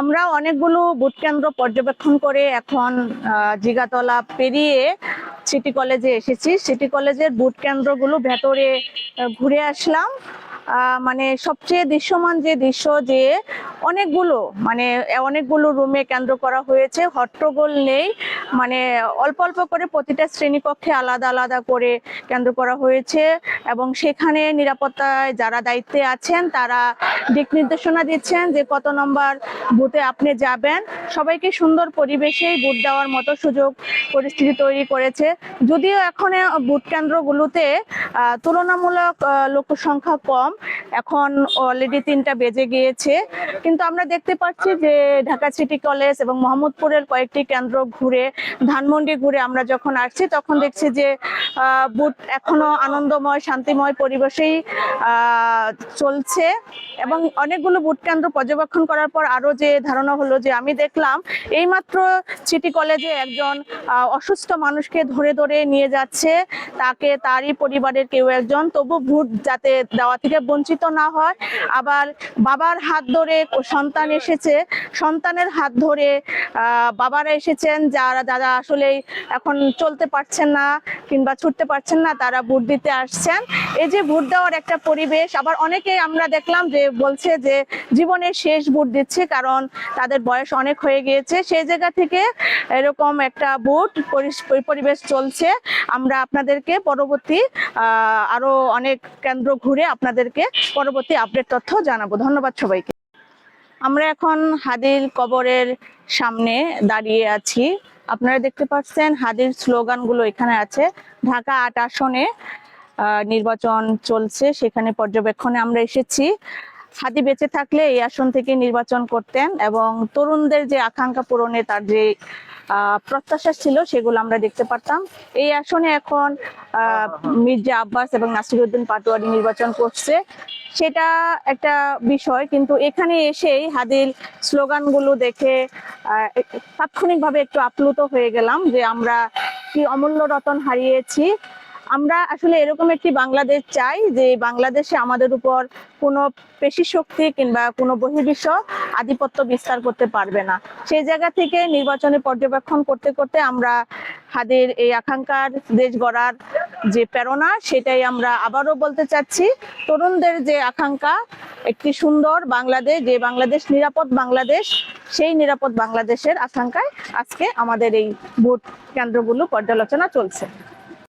আমরা অনেকগুলো বুট কেন্দ্র পর্যবেক্ষণ করে এখন জিগাতলা পেরিয়ে সিটি কলেজে এসেছি। সিটি কলেজের বুট কেন্দ্রগুলো ভেতরে ঘুরে আসলাম। মানে সবচেয়ে দৃশ্যমান যে দৃশ্য যে অনেকগুলো মানে অনেকগুলো রুমে কেন্দ্র করা হয়েছে, হট্টগোল নেই। মানে অল্প অল্প করে প্রতিটা শ্রেণীকক্ষে আলাদা আলাদা করে কেন্দ্র করা হয়েছে এবং সেখানে নিরাপত্তায় যারা দায়িত্বে আছেন, তারা দিক নির্দেশনা দিচ্ছেন যে কত নম্বর বুথে আপনি যাবেন। সবাইকে সুন্দর পরিবেশেই বুথ দেওয়ার মতো সুযোগ, পরিস্থিতি তৈরি করেছে। যদিও এখন ভোট কেন্দ্রগুলোতে তুলনামূলক আহ, লোক সংখ্যা কম। এখন অলরেডি তিনটা বেজে গিয়েছে। কিন্তু আমরা দেখতে পাচ্ছি যে ঢাকা সিটি কলেজ এবং মোহাম্মদপুরের কয়েকটি কেন্দ্র ঘুরে ধানমন্ডি ঘুরে আমরা যখন আসছি তখন দেখছি যে বুথ এখনও আনন্দময়, শান্তিময় পরিবেশেই চলছে। এবং অনেকগুলো বুথ কেন্দ্র পর্যবেক্ষণ করার পর আরও যে ধারণা হলো যে আমি দেখলাম, এইমাত্র সিটি কলেজে একজন অসুস্থ মানুষকে ধরে ধরে নিয়ে যাচ্ছে। তাকে, তারই পরিবারের কেউ একজন। তবু ভোট যাতে দেওয়া থেকে বঞ্চিত না হয়, আবার বাবার হাত ধরে সন্তান এসেছে। সন্তানের হাত ধরে বাবারা এসেছেন যারা যারা আসলে এখন চলতে পারছেন না, কিংবা ছুটতে পারছেন না, তারা ভোট দিতে আসছেন। এই যে ভোট দেওয়ার একটা পরিবেশ, আবার অনেকে আমরা দেখলাম যে বলছে যে জীবনের শেষ ভোট দিচ্ছে কারণ তাদের বয়স অনেক হয়ে গিয়েছে। সেই জায়গা থেকে এরকম একটা ভোট পরিবেশ চলছে। আমরা আপনাদেরকে পরবর্তী আরও অনেক কেন্দ্র ঘুরে আপনাদেরকে পরবর্তী আপডেট তথ্য জানাব। ধন্যবাদ সবাইকে। আমরা এখন হাদিল কবরের সামনে দাঁড়িয়ে আছি। আপনারা দেখতে পাচ্ছেন হাদির স্লোগানগুলো এখানে আছে, ঢাকা আট আসনে নির্বাচন চলছে, সেখানে পর্যবেক্ষণে আমরা এসেছি। হাদি বেঁচে থাকলে এই আসন থেকে নির্বাচন করতেন এবং তরুণদের যে আকাঙ্ক্ষা পূরণে তার যে প্রত্যাশা ছিল সেগুলো আমরা দেখতে পারতাম। এই আসনে এখন মির্জা আব্বাস এবং নাসিরুদ্দিন পাটোয়ারি নির্বাচন করছে। সেটা একটা বিষয়, কিন্তু এখানে এসেই হাদিল স্লোগানগুলো দেখে তাৎক্ষণিকভাবে একটু আপ্লুত হয়ে গেলাম যে আমরা কি অমূল্য রতন হারিয়েছি। আমরা আসলে এরকম একটি বাংলাদেশ চাই যে বাংলাদেশে আমাদের উপর কোনো পেশি শক্তি কিংবা কোনো বহির্বিশ্ব আধিপত্য বিস্তার করতে পারবে না। সেই জায়গা থেকে নির্বাচনে পর্যবেক্ষণ করতে করতে আমরা হাদের এই আকাঙ্ক্ষার দেশ গড়ার যে প্রেরণা, সেটাই আমরা আবারও বলতে চাচ্ছি। তরুণদের যে আকাঙ্ক্ষা, একটি সুন্দর বাংলাদেশ, যে বাংলাদেশ নিরাপদ বাংলাদেশ, সেই নিরাপদ বাংলাদেশের আকাঙ্ক্ষায় আজকে আমাদের এই ভোট কেন্দ্রগুলো পর্যালোচনা চলছে।